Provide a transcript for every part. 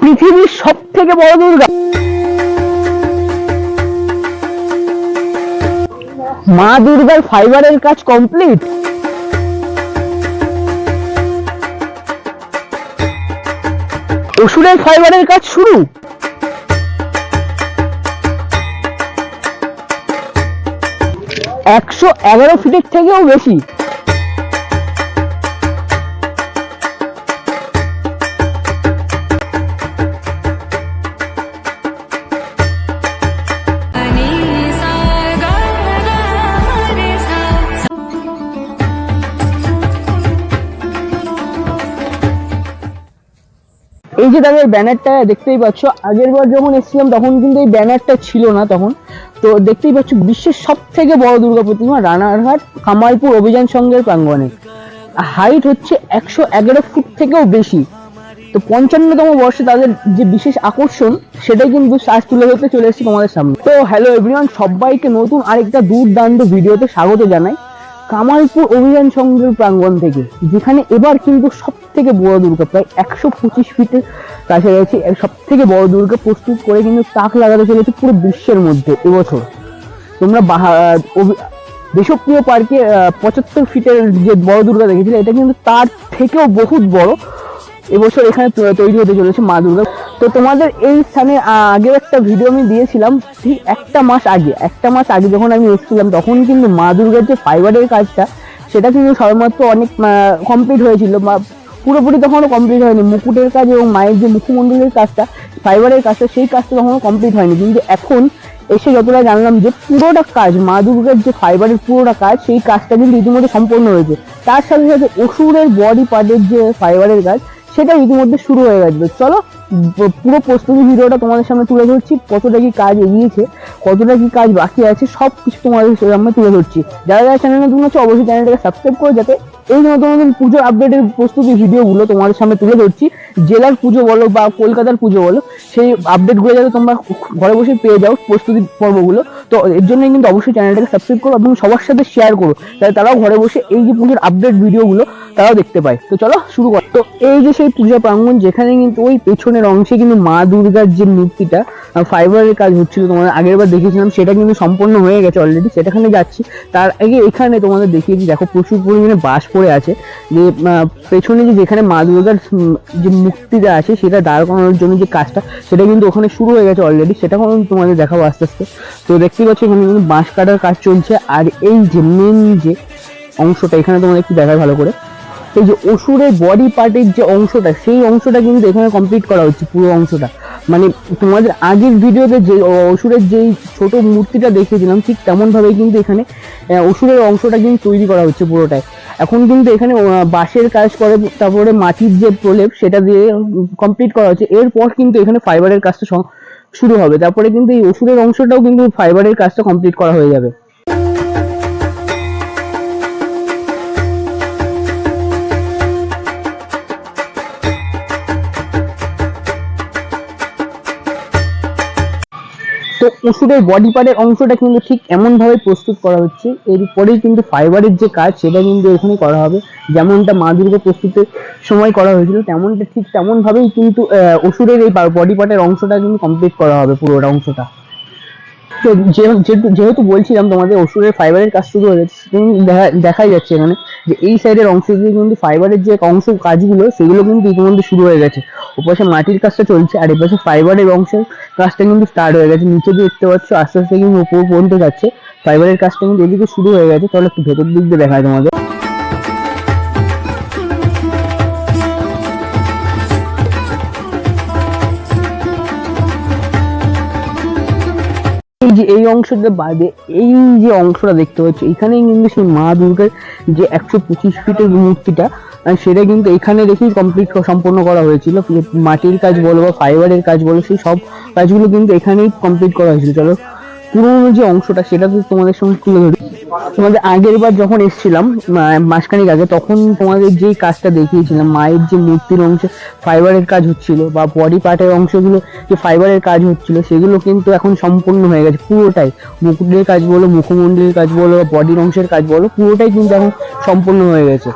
পৃথিবীর সব থেকে বড় দুর্গা। মা দুর্গার ফাইবারের কাজ কমপ্লিট। অসুরের ফাইবারের কাজ শুরু। একশো এগারো ফিটের থেকেও বেশি। এই যে তাদের ব্যানারটা দেখতেই পাচ্ছ। আগের বার যখন এসেছিলাম, তখন কিন্তু এই ব্যানারটা ছিল না তখন। তো দেখতেই পাচ্ছ, বিশ্বের সব থেকে বড় দুর্গা প্রতিমা রানারহাট, কামালপুর অভিযান সংঘের প্রাঙ্গণে। হাইট হচ্ছে একশো এগারো ফুট থেকেও বেশি। তো পঞ্চান্নতম বর্ষে তাদের যে বিশেষ আকর্ষণ, সেটাই কিন্তু শ্বাস তুলে ধরতে চলে এসেছি তোমাদের সামনে। তো হ্যালো এভরিওয়ান সবাইকে নতুন আরেকটা দুর্দান্ত ভিডিওতে স্বাগত জানাই। কামালপুর অভিযান সংঘের প্রাঙ্গণ থেকে, যেখানে এবার কিন্তু সব থেকে বড় দুর্গা, প্রায় একশো পঁচিশ ফিটের কাছাকাছি সব থেকে বড় দুর্গা প্রস্তুত করে কিন্তু তাক লাগাতে চলেছে পুরো বিশ্বের মধ্যে এবছর। তোমরা দেশপ্রিয় পার্কে পঁচাত্তর ফিটের যে বড় দুর্গা দেখেছিলে, এটা কিন্তু তার থেকেও বহুত বড়। এবছর এখানে তৈরি হতে চলেছে মা দুর্গা। তো তোমাদের এই স্থানে আগের একটা ভিডিও আমি দিয়েছিলাম, ঠিক একটা মাস আগে। একটা মাস আগে যখন আমি এসেছিলাম, তখন কিন্তু মা দুর্গার যে ফাইবারের কাজটা, সেটা কিন্তু সবেমাত্র অনেক কমপ্লিট হয়েছিল। বা পুরোপুরি তখনও কমপ্লিট হয়নি। মুকুটের কাজ এবং মায়ের যে মুখমণ্ডলের কাজটা ফাইবারের কাজটা, সেই কাজটা তখনও কমপ্লিট হয়নি। কিন্তু এখন এসে যতটা জানলাম যে পুরোটা কাজ, মা দুর্গার যে ফাইবারের পুরোটা কাজ, সেই কাজটা কিন্তু ইতিমধ্যে সম্পন্ন হয়েছে। তার সাথে সাথে অসুরের বডি পার্টের যে ফাইবারের কাজ, সেটা ইতিমধ্যে শুরু হয়ে গেছে। চলো পুরো প্রস্তুতি ভিডিওটা তোমাদের সামনে তুলে ধরছি, কতটা কি কাজ এগিয়েছে, কতটা কি কাজ বাকি আছে সব কিছু তোমাদের সামনে তুলে ধরছি। যারা যারা চ্যানেলে তুমি অবশ্যই চ্যানেলটাকে সাবস্ক্রাইব করে, যাতে এই নতুন নতুন পুজোর আপডেটের প্রস্তুতি ভিডিওগুলো তোমাদের সামনে তুলে ধরছি। জেলার পুজো বলো বা কলকাতার পুজো বলো, সেই আপডেটগুলো যাতে তোমরা ঘরে বসে পেয়ে যাও প্রস্তুতি পর্বগুলো। তো এর জন্য কিন্তু অবশ্যই চ্যানেলটাকে সাবস্ক্রাইব করো এবং সবার সাথে শেয়ার করো। যাতে তারাও ঘরে বসে এই যে পুজোর আপডেট ভিডিওগুলো তারাও দেখতে পায়। তো চলো শুরু কর। তো এই যে সেই পূজা প্রাঙ্গণ, যেখানে কিন্তু ওই পেছনের অংশে কিন্তু মা দুর্গার যে মূর্তিটা ফাইবারের কাজ হচ্ছিল তোমাদের আগের বার দেখিয়েছিলাম সেটা কিন্তু সম্পন্ন হয়ে গেছে অলরেডি সেটাখানে যাচ্ছি। তার আগে এখানে তোমাদের দেখিয়েছি, দেখো প্রচুর পরিমাণে বাস পড়ে আছে। যে পেছনে যে যেখানে মা দুর্গার যে মূর্তিটা আছে, সেটা দাঁড় করানোর জন্য যে কাজটা, সেটা কিন্তু ওখানে শুরু হয়ে গেছে অলরেডি সেটা তোমাদের দেখাবো আস্তে আস্তে। তো দেখতে পাচ্ছ এখানে কিন্তু বাঁশ কাটার কাজ চলছে। আর এই যে মেন যে অংশটা, এখানে তোমাদের একটু দেখায় ভালো করে। এই যে অসুরের বডি পার্টের যে অংশটা, সেই অংশটা কিন্তু এখানে কমপ্লিট করা হচ্ছে, পুরো অংশটা। মানে তোমাদের আগের ভিডিওতে যে অসুরের যেই ছোট মূর্তিটা দেখিয়েছিলাম, ঠিক তেমনভাবেই কিন্তু এখানে অসুরের অংশটা কিন্তু তৈরি করা হচ্ছে পুরোটাই। এখন কিন্তু এখানে বাঁশের কাজ করে, তারপরে মাটির যে প্রলেপ, সেটা দিয়ে কমপ্লিট করা হচ্ছে। এরপর কিন্তু এখানে ফাইবারের কাজটা শুরু হবে। তারপরে কিন্তু এই ওষুধের অংশটাও কিন্তু ফাইবারের কাজটা কমপ্লিট করা হয়ে যাবে। তো ওষুধের বডি পার্টের অংশটা কিন্তু ঠিক এমন ভাবে প্রস্তুত করা হচ্ছে। এরপরেই কিন্তু ফাইবারের যে কাজ, সেটা কিন্তু এখানে করা হবে। যেমনটা মা দুর্গা প্রস্তুতের সময় করা হয়েছিল, তেমনটা ঠিক তেমন ভাবেই কিন্তু অসুরের এই বডি পার্টের অংশটা কিন্তু কমপ্লিট করা হবে পুরোটা অংশটা। তো যেহেতু বলছিলাম তোমাদের ওষুধের ফাইবারের কাজ শুরু হয়ে দেখা- দেখাই যাচ্ছে এখানে যে এই সাইডের অংশ কিন্তু ফাইবারের যে অংশ কাজগুলো, সেগুলো কিন্তু ইতিমধ্যে শুরু হয়ে গেছে। ওপাশে মাটির কাজটা চলছে, আর এপাশে ফাইবারের অংশের কাজটা কিন্তু স্টার্ট হয়ে গেছে। নিচে দিয়ে দেখতে পাচ্ছ, আস্তে আস্তে কিন্তু উপর পর্যন্ত যাচ্ছে। ফাইবারের কাজটা কিন্তু এদিকে শুরু হয়ে গেছে। তাহলে একটু ভেতর দিক দিয়ে দেখায় তোমাদের। এই যে, এই অংশটা বাদে, এই যে অংশটা দেখতে পাচ্ছ, এখানেই কিন্তু সেই মা দুর্গার যে একশো পঁচিশ ফিটের মূর্তিটা সেটা কিন্তু এখানে রেখেই কমপ্লিট সম্পন্ন করা হয়েছিল। মাটির কাজ বলো বা ফাইবারের কাজ বলো, সেই সব কাজগুলো কিন্তু এখানেই কমপ্লিট করা হয়েছিল। চলো, পুরোনো যে অংশটা, সেটা তো তোমাদের সঙ্গে তুলে ধরি। তোমাদের আগের বার যখন এসেছিলাম মাসখানেক আগে, তখন তোমাদের যেই কাজটা দেখিয়েছিলাম, মায়ের যে মূর্তির অংশে ফাইবারের কাজ হচ্ছিল বা বডি পার্টের অংশগুলো যে ফাইবারের কাজ হচ্ছিল, সেগুলো কিন্তু এখন সম্পূর্ণ হয়ে গেছে পুরোটাই। মুকুটের কাজ বলো, মুখমণ্ডলের কাজ বলো বা বডির অংশের কাজ বলো, পুরোটাই কিন্তু এখন সম্পূর্ণ হয়ে গেছে।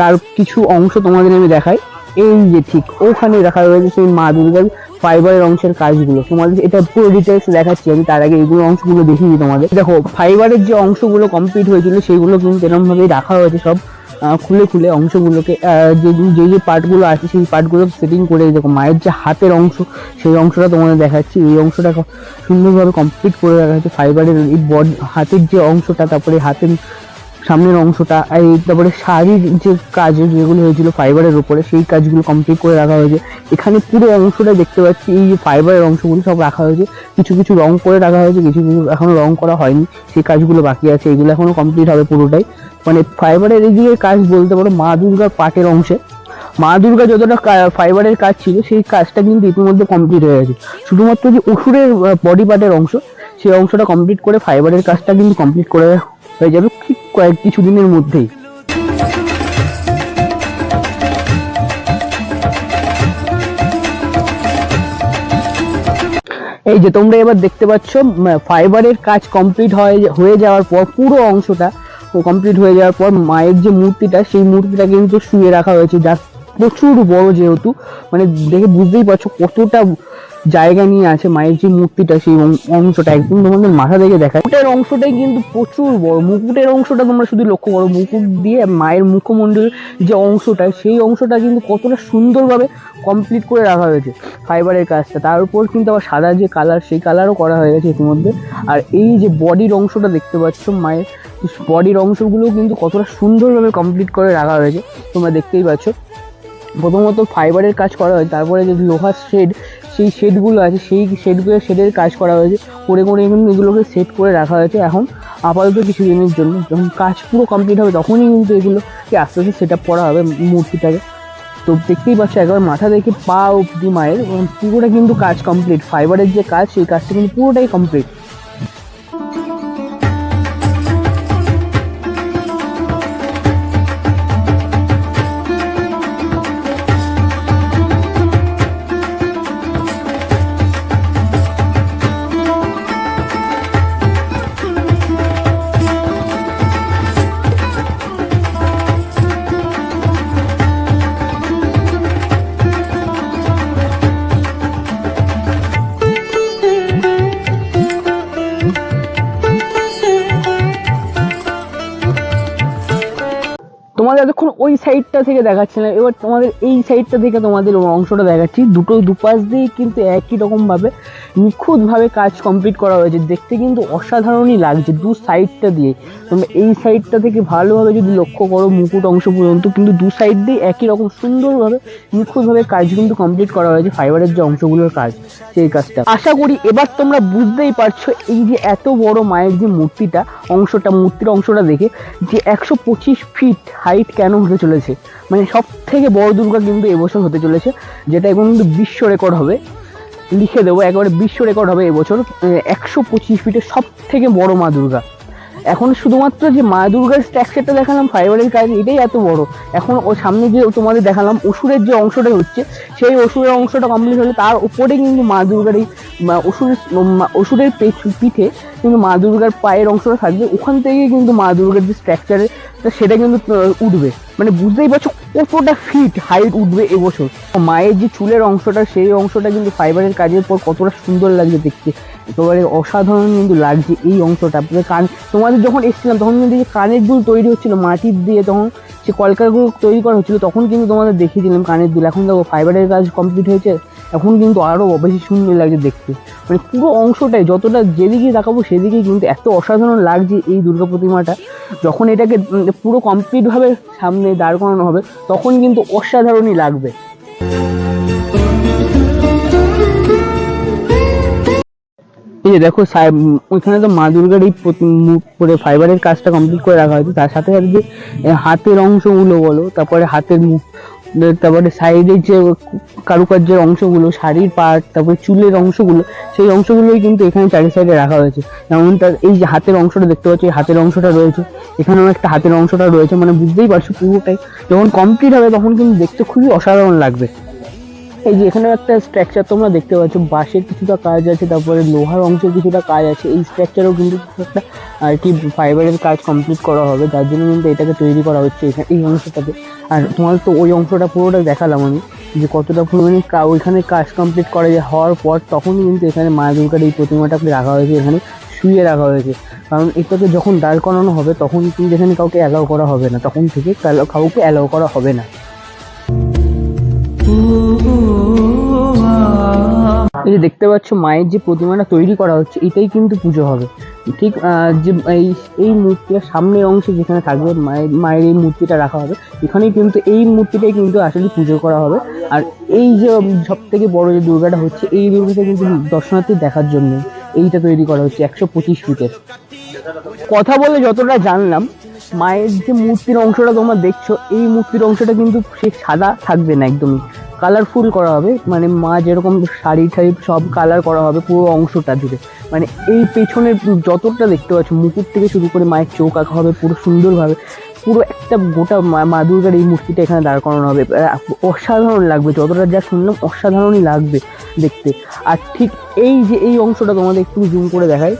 তার কিছু অংশ তোমাদের আমি দেখাই। এই যে ঠিক ওখানে রাখা রয়েছে সেই মা দুর্গার ফাইবারের অংশের কাজগুলো। তোমাদের এটা পুরো ডিটেলস দেখাচ্ছি আমি, তার আগে এইগুলো অংশগুলো দেখিয়ে তোমাদের। দেখো ফাইবারের যে অংশগুলো কমপ্লিট হয়েছিল সেইগুলো কিন্তু এরকম ভাবেই রাখা হয়েছে সব খুলে খুলে অংশগুলোকে যে যে যে পার্টগুলো আছে, সেই পার্টগুলো সেটিং করে দেখো, মায়ের যে হাতের অংশ, সেই অংশটা তোমাদের দেখাচ্ছি। এই অংশটা সুন্দরভাবে কমপ্লিট করে রাখা হয়েছে ফাইবারের এই বড হাতের যে অংশটা, তারপরে হাতের সামনের অংশটা এই তারপরে শাড়ির যে কাজ যেগুলো হয়েছিল ফাইবারের উপরে, সেই কাজগুলো কমপ্লিট করে রাখা হয়েছে। এখানে পুরো অংশটা দেখতে পাচ্ছি, এই যে ফাইবারের অংশগুলো সব রাখা হয়েছে। কিছু কিছু রং করে রাখা হয়েছে, কিছু কিছু এখনও রং করা হয়নি। সেই কাজগুলো বাকি আছে, এগুলো এখনও কমপ্লিট হবে পুরোটাই। মানে ফাইবারের এই দিকে কাজ বলতে পারো, মা দুর্গার পাটের অংশে। মা দুর্গা যতটা ফাইবারের কাজ ছিল, সেই কাজটা কিন্তু ইতিমধ্যে কমপ্লিট হয়ে গেছে। শুধুমাত্র যে অসুরের বডি পার্টের অংশ, সেই অংশটা কমপ্লিট করে ফাইবারের কাজটা কিন্তু কমপ্লিট করে হয়ে যাবে। কয়েক কিছু দিনের মধ্যেই। এই যে তোমরা এবার দেখতে পাচ্ছ ফাইবারের কাজ কমপ্লিট হয়ে হয়ে যাওয়ার পর পুরো অংশটা কমপ্লিট হয়ে যাওয়ার পর মায়ের যে মূর্তিটা, সেই মূর্তিটা কিন্তু শুয়ে রাখা হয়েছে। যা প্রচুর বড় যেহেতু মানে দেখে বুঝতেই পারছ কতটা জায়গা নিয়ে আছে, মায়ের যে মূর্তিটা, সেই অংশটা, একদম তোমাদের মাথা থেকে দেখায়। মুকুটের অংশটাই কিন্তু প্রচুর বড়। মুকুটের অংশটা তোমরা শুধু লক্ষ্য করো, মুকুট দিয়ে মায়ের মুখমণ্ডলের যে অংশটা, সেই অংশটা কিন্তু কতটা সুন্দরভাবে কমপ্লিট করে রাখা হয়েছে ফাইবারের কাজটা। তার উপর কিন্তু আবার সাদা যে কালার সেই কালারও করা হয়ে গেছে ইতিমধ্যে। আর এই যে বডির অংশটা দেখতে পাচ্ছ মায়ের বডির অংশগুলো কিন্তু কতটা সুন্দরভাবে কমপ্লিট করে রাখা হয়েছে। তোমরা দেখতেই পাচ্ছ। প্রথমত ফাইবারের কাজ করা হয়, তারপরে যে লোহার শেড সেই শেডগুলো আছে, সেই শেডগুলো শেডের কাজ করা হয়েছে। করে করে এখন এগুলোকে সেট করে রাখা হয়েছে এখন আপাতত কিছু দিনের জন্য। যখন কাজ পুরো কমপ্লিট হবে তখনই কিন্তু এগুলোকে আস্তে আস্তে সেট আপ করা হবে মূর্তিটাকে। তো দেখতেই পাচ্ছ, একবার মাথা দেখে পা অব্দি মায়ের পুরোটা কিন্তু কাজ কমপ্লিট ফাইবারের যে কাজ, সেই কাজটা কিন্তু পুরোটাই কমপ্লিট তোমাদের এতক্ষণ ওই সাইডটা থেকে দেখাচ্ছিলাম, এবার তোমাদের এই সাইডটা থেকে তোমাদের অংশটা দেখাচ্ছি। দুটো দুপাশ দিয়েই কিন্তু একই রকমভাবে নিখুঁতভাবে কাজ কমপ্লিট করা হয়েছে। দেখতে কিন্তু অসাধারণই লাগছে দু সাইডটা দিয়ে। তোমরা এই সাইডটা থেকে ভালোভাবে যদি লক্ষ্য করো, মুকুট অংশ পর্যন্ত কিন্তু দু সাইড দিয়ে একই রকম সুন্দরভাবে নিখুঁতভাবে কাজ কিন্তু কমপ্লিট করা হয়েছে ফাইবারের যে অংশগুলোর কাজ, সেই কাজটা। আশা করি এবার তোমরা বুঝতেই পারছ এই যে এত বড় মায়ের যে মূর্তিটা, অংশটা, মূর্তির অংশটা দেখে, যে একশো পঁচিশ ফিট হাইট কেন হতে চলেছে? মানে সব থেকে বড় দুর্গা কিন্তু এবছর হতে চলেছে, যেটা এখন কিন্তু বিশ্ব রেকর্ড হবে। লিখে দেবো, একেবারে বিশ্ব রেকর্ড হবে এবছর। একশো পঁচিশ ফিটের সব থেকে বড় মা দুর্গা। এখন শুধুমাত্র যে মা দুর্গার স্ট্রাকচারটা দেখালাম ফাইবারের কাজ, এটাই এত বড়। এখন ও সামনে যে তোমাদের দেখালাম, অসুরের যে অংশটা হচ্ছে, সেই অসুরের অংশটা কমপ্লিট হলে তার উপরে কিন্তু মা দুর্গার এই অসুরের অসুরের পিঠে কিন্তু মা দুর্গার পায়ের অংশটা থাকবে। ওখান থেকে কিন্তু মা দুর্গার যে স্ট্রাকচারের সেটা কিন্তু উঠবে। মানে বুঝতেই পারছ কতটা ফিট হাইট উঠবে এবছর। মায়ের যে চুলের অংশটা, সেই অংশটা কিন্তু ফাইবারের কাজের পর কতটা সুন্দর লাগছে দেখতে। একেবারে অসাধারণ কিন্তু লাগছে এই অংশটা। কান, তোমাদের যখন এসেছিলাম, তখন কিন্তু যে কানের দুল তৈরি হচ্ছিল মাটির দিয়ে, তখন সে কলকারগুলো তৈরি করা হচ্ছিল, তখন কিন্তু তোমাদের দেখিয়েছিলাম কানের দুল। এখন দেখো ফাইবারের কাজ কমপ্লিট হয়েছে, এখন কিন্তু আরও বেশি সুন্দর লাগছে দেখতে। মানে পুরো অংশটাই, যতটা যেদিকেই তাকাবো, সেদিকেই কিন্তু এত অসাধারণ লাগছে এই দুর্গা প্রতিমাটা। যখন এটাকে পুরো কমপ্লিটভাবে সামনে দাঁড় করানো হবে, তখন কিন্তু অসাধারণই লাগবে। এই যে দেখো ওইখানে তো মা দুর্গার এই করে ফাইবারের কাজটা কমপ্লিট করে রাখা হয়েছে। তার সাথে সাথে যে হাতের অংশগুলো বলো, তারপরে হাতের মুখ তারপরে সাইডের যে কারুকার্যের অংশগুলো, শাড়ির পার্ট তারপরে চুলের অংশগুলো, সেই অংশগুলোই কিন্তু এখানে চারি সাইডে রাখা হয়েছে। যেমন তার এই যে হাতের অংশটা দেখতে পাচ্ছি হাতের অংশটা রয়েছে। এখানেও একটা হাতের অংশটা রয়েছে মানে বুঝতেই পারছ পুরোটাই। যখন কমপ্লিট হবে, তখন কিন্তু দেখতে খুবই অসাধারণ লাগবে। এই যে এখানে একটা স্ট্রাকচার তোমরা দেখতে পাচ্ছ। বাঁশের কিছুটা কাজ আছে, তারপরে লোহার অংশের কিছুটা কাজ আছে। এই স্ট্রাকচারও কিন্তু একটা, আর কি ফাইবারের কাজ কমপ্লিট করা হবে। যার জন্য কিন্তু এটাকে তৈরি করা হচ্ছে এখানে, এই অংশটাতে। আর তোমার তো ওই অংশটা পুরোটা দেখালাম আমি, যে কতটা পরিমাণে ওইখানে কাজ কমপ্লিট করা যায় হওয়ার পর তখনই কিন্তু এখানে মা দুর্গার এই প্রতিমাটাকে রাখা হয়েছে, এখানে শুয়ে রাখা হয়েছে। কারণ এটাকে যখন দাঁড় করানো হবে, তখন কিন্তু এখানে কাউকে অ্যালাউ করা হবে না। তখন থেকে কাউকে অ্যালাউ করা হবে না। এই যে দেখতে পাচ্ছ মায়ের যে প্রতিমাটা তৈরি করা হচ্ছে, এটাই কিন্তু পুজো হবে। ঠিক যে এই এই মূর্তিটার সামনের অংশে যেখানে থাকবে মায়ের মায়ের এই মূর্তিটা রাখা হবে, এখানেই কিন্তু এই মূর্তিটাই কিন্তু আসলে পুজো করা হবে। আর এই যে সব থেকে বড় যে দুর্গাটা হচ্ছে, এই দুর্গাটা কিন্তু দর্শনার্থী দেখার জন্য এইটা তৈরি করা হচ্ছে একশো পঁচিশ ফিটের। কথা বলে যতটা জানলাম, মায়ের যে মূর্তির অংশটা তোমরা দেখছ, এই মূর্তির অংশটা কিন্তু সে সাদা থাকবে না একদমই। কালারফুল করা হবে। মানে মা যেরকম শাড়ি ঠাড়ি সব কালার করা হবে পুরো অংশটা জুড়ে। মানে এই পেছনের যতটা দেখতে পাচ্ছ, মুকুট থেকে শুরু করে মায়ের চোখ আঁকা হবে, পুরো সুন্দরভাবে, পুরো একটা গোটা মা- মা দুর্গার এই মূর্তিটা এখানে দাঁড় করানো হবে। অসাধারণ লাগবে, যতটা যা শুনলাম অসাধারণই লাগবে দেখতে। আর ঠিক এই যে, এই অংশটা তোমাদের একটু জুম করে দেখায়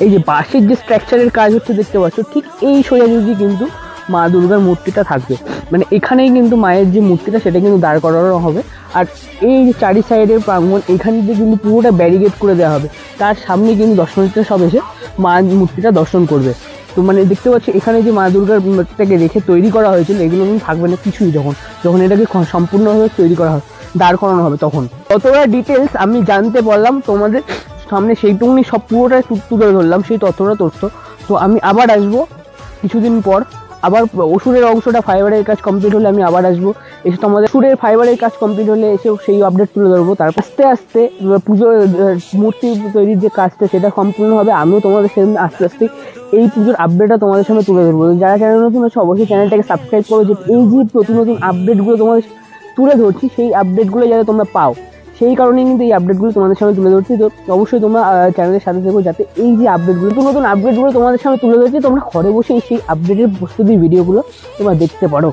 এই যে বাঁশের যে স্ট্রাকচারের কাজ হচ্ছে দেখতে পাচ্ছ, ঠিক এই সোজাসুজি কিন্তু মা দুর্গার মূর্তিটা থাকবে। মানে এখানেই কিন্তু মায়ের যে মূর্তিটা, সেটা কিন্তু দাঁড় করানো হবে। আর এই যে চারি সাইডের প্রাঙ্গণ, এখান দিয়ে কিন্তু পুরোটা ব্যারিকেড করে দেওয়া হবে। তার সামনে কিন্তু দর্শনার্থীরা সব এসে মা মূর্তিটা দর্শন করবে। তো মানে দেখতে পাচ্ছি, এখানে যে মা দুর্গার মূর্তিটাকে রেখে তৈরি করা হয়েছিল, এগুলো কিন্তু থাকবে না কিছুই যখন। যখন এটাকে সম্পূর্ণভাবে তৈরি করা হবে, দাঁড় করানো হবে তখন। কতটা ডিটেলস আমি জানতে পারলাম, তোমাদের সামনে সেইটুকুনি সব পুরোটাই তুলে ধরলাম, সেই তথ্যটা তথ্য। তো আমি আবার আসব কিছুদিন পর। আবার ওষুধের অংশটা ফাইবারের কাজ কমপ্লিট হলে আমি আবার আসব। এসে তোমাদের ওষুধের ফাইবারের কাজ কমপ্লিট হলে এসেও সেই আপডেট তুলে ধরবো। তারপর আস্তে আস্তে আহ, পুজো মূর্তি তৈরির যে কাজটা সেটা সম্পূর্ণ হবে। আমিও তোমাদের সেদিন আস্তে আস্তে এই পুজোর আপডেটটা তোমাদের সামনে তুলে ধরবো। যারা চ্যানেল নতুন আছে অবশ্যই চ্যানেলটাকে সাবস্ক্রাইব করো। যে এই যে প্রতি নতুন আপডেটগুলো তোমাদের তুলে ধরছি সেই আপডেটগুলো যাতে তোমরা পাও। সেই কারণে কিন্তু এই আপডেটগুলো তোমাদের সামনে তুলে ধরছি। তো অবশ্যই তোমরা চ্যানেলের সাথে থেকো যাতে এই যে আপডেটগুলো নতুন নতুন আপডেটগুলো তোমাদের সামনে তুলে ধরছি। তোমরা ঘরে বসে সেই আপডেটের প্রস্তুতির ভিডিওগুলো তোমরা দেখতে পারো।